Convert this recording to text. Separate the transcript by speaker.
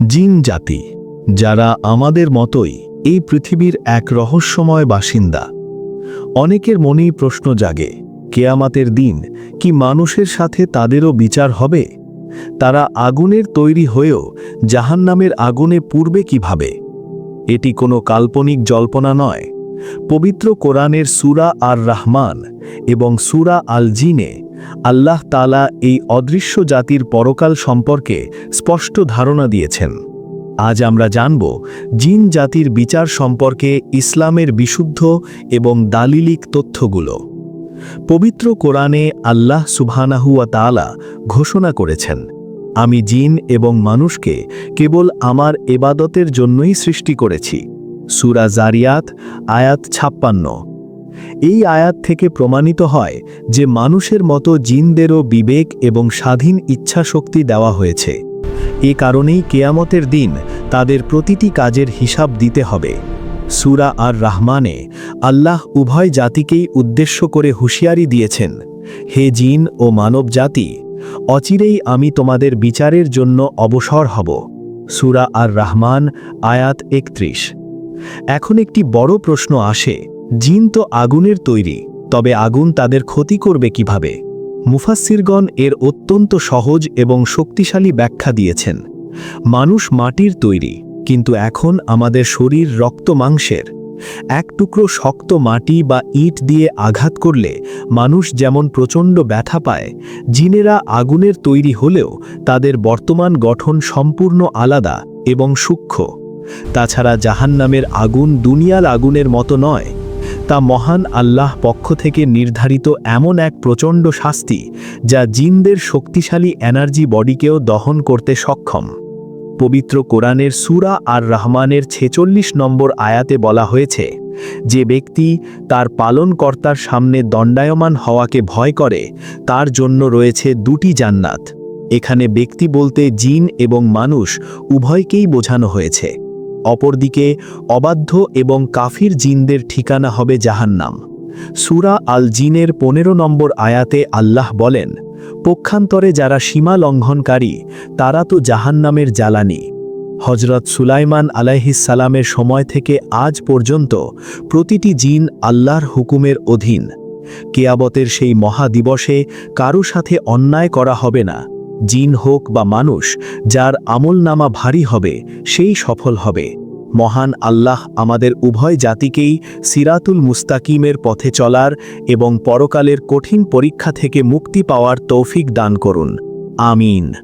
Speaker 1: জিন জাতি, যারা আমাদের মতোই এই পৃথিবীর এক রহস্যময় বাসিন্দা। অনেকের মনেই প্রশ্ন জাগে, কেয়ামাতের দিন কি মানুষের সাথে তাদেরও বিচার হবে? তারা আগুনের তৈরি হয়েও জাহান্নামের আগুনে পূর্বে কীভাবে? এটি কোনো কাল্পনিক জল্পনা নয়। পবিত্র কোরআনের সুরা আর রাহমান এবং সুরা আল জিনে আল্লাহ তালা এই অদৃশ্য জাতির পরকাল সম্পর্কে স্পষ্ট ধারণা দিয়েছেন। আজ আমরা জানব জিন জাতির বিচার সম্পর্কে ইসলামের বিশুদ্ধ এবং দালিলিক তথ্যগুলো। পবিত্র কোরআনে আল্লাহ সুবহানাহুয়া তাআলা ঘোষণা করেছেন, আমি জিন এবং মানুষকে কেবল আমার এবাদতের জন্যই সৃষ্টি করেছি। সুরা জারিয়াত, আয়াত ছাপ্পান্ন। এই আয়াত থেকে প্রমাণিত হয় যে মানুষের মতো জিনদেরও বিবেক এবং স্বাধীন ইচ্ছাশক্তি দেওয়া হয়েছে। এ কারণেই কেয়ামতের দিন তাদের প্রতিটি কাজের হিসাব দিতে হবে। সুরা আর রাহমানে আল্লাহ উভয় জাতিকেই উদ্দেশ্য করে হুঁশিয়ারি দিয়েছেন, হে জিন ও মানব জাতি, অচিরেই আমি তোমাদের বিচারের জন্য অবসর হব। সুরা আর রাহমান আয়াত একত্রিশ। এখন একটি বড় প্রশ্ন আসে জিন তো আগুনের তৈরি, তবে আগুন তাদের ক্ষতি করবে কীভাবে? মুফাসিরগণ এর অত্যন্ত সহজ এবং শক্তিশালী ব্যাখ্যা দিয়েছেন। মানুষ মাটির তৈরি, কিন্তু এখন আমাদের শরীর রক্ত মাংসের। এক টুকরো শক্ত মাটি বা ইট দিয়ে আঘাত করলে মানুষ যেমন প্রচণ্ড ব্যথা পায়, জিনেরা আগুনের তৈরি হলেও তাদের বর্তমান গঠন সম্পূর্ণ আলাদা এবং সূক্ষ্ম। তাছাড়া জাহান্নামের আগুন দুনিয়ার আগুনের মতো নয় তা মহান আল্লাহ পক্ষ থেকে নির্ধারিত এমন এক প্রচণ্ড শাস্তি, যা জিনদের শক্তিশালী এনার্জি বডিকেও দহন করতে সক্ষম। পবিত্র কোরআনের সুরা আর রহমানের ছেচল্লিশ নম্বর আয়াতে বলা হয়েছে, যে ব্যক্তি তার পালনকর্তার সামনে দণ্ডায়মান হওয়াকে ভয় করে, তার জন্য রয়েছে দুটি জান্নাত। এখানে ব্যক্তি বলতে জিন এবং মানুষ উভয়কেই বোঝানো হয়েছে। অপরদিকে অবাধ্য এবং কাফির জিনদের ঠিকানা হবে জাহান্নাম। সুরা আল জিনের পনেরো নম্বর আয়াতে আল্লাহ বলেন, পক্ষান্তরে যারা সীমা লঙ্ঘনকারী, তারা তো জাহান্নামের জ্বালানি। হজরত সুলাইমান আলাইহিসালামের সময় থেকে আজ পর্যন্ত প্রতিটি জিন আল্লাহর হুকুমের অধীন। কেয়াবতের সেই মহাদিবসে কারও সাথে অন্যায় করা হবে না। জিন হোক বা মানুষ, যার আমলনামা ভারী হবে, সেই সফল হবে। মহান আল্লাহ আমাদের উভয় জাতিকেই সিরাতুল মুস্তাকিমের পথে চলার এবং পরকালের কঠিন পরীক্ষা থেকে মুক্তি পাওয়ার তৌফিক দান করুন। আমিন।